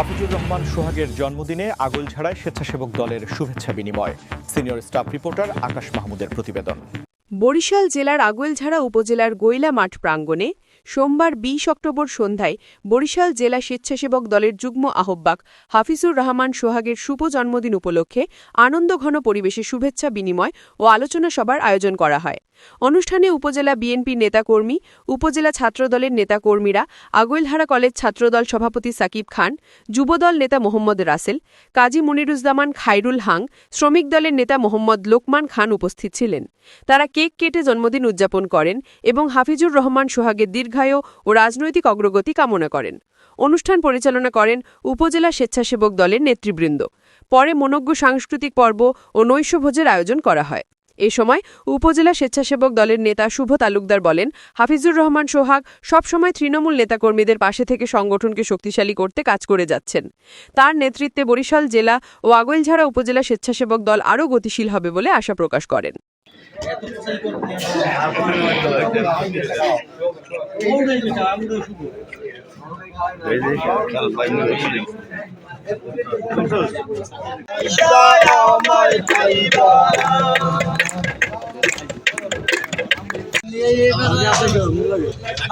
হাফিজুর রহমান সোহাগের জন্মদিনে আগলঝাড়ায় স্বেচ্ছাসেবক দলের শুভেচ্ছা বিনিময়। সিনিয়র স্টাফ রিপোর্টার আকাশ মাহমুদের প্রতিবেদন। বরিশাল জেলার আগৈলঝাড়া উপজেলার গৈলা মাঠ প্রাঙ্গণে সোমবার বিশ অক্টোবর সন্ধ্যায় বরিশাল জেলা স্বেচ্ছাসেবক দলের যুগ্ম আহ্বায়ক হাফিজুর রহমান সোহাগের শুভ জন্মদিন উপলক্ষে আনন্দঘন পরিবেশে শুভেচ্ছা বিনিময় ও আলোচনা সভার আয়োজন করা হয়। অনুষ্ঠানে উপজেলা বিএনপি নেতাকর্মী, উপজেলা ছাত্রদলের নেতাকর্মীরা আগৈলহারা কলেজ ছাত্রদল সভাপতি সাকিব খান, যুবদল নেতা মোহাম্মদ রাসেল, কাজী মনিরুজ্জামান খাইরুল হাং, শ্রমিক দলের নেতা মোহাম্মদ লোকমান খান উপস্থিত ছিলেন। তারা কেক কেটে জন্মদিন উদযাপন করেন এবং হাফিজুর রহমান সোহাগের দীর্ঘায়ু ও রাজনৈতিক অগ্রগতি কামনা করেন। অনুষ্ঠান পরিচালনা করেন উপজেলা স্বেচ্ছাসেবক দলের নেতৃবৃন্দ। পরে মনজ্ঞ সাংস্কৃতিক পর্ব ও নৈশভোজের আয়োজন করা হয়। এ সময় উপজেলা স্বেচ্ছাসেবক দলের নেতা শুভ তালুকদার বলেন, হাফিজুর রহমান সোহাগ সবসময় তৃণমূল নেতাকর্মীদের পাশে থেকে সংগঠনকে শক্তিশালী করতে কাজ করে যাচ্ছেন। তার নেতৃত্বে বরিশাল জেলা ও আগৈলঝাড়া উপজেলা স্বেচ্ছাসেবক দল আরও গতিশীল হবে বলে আশা প্রকাশ করেন।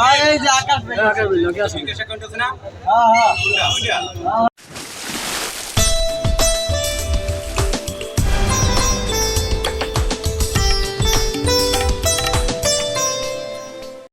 এই আকাশ হ্যাঁ, হ্যাঁ। হ্যাঁ,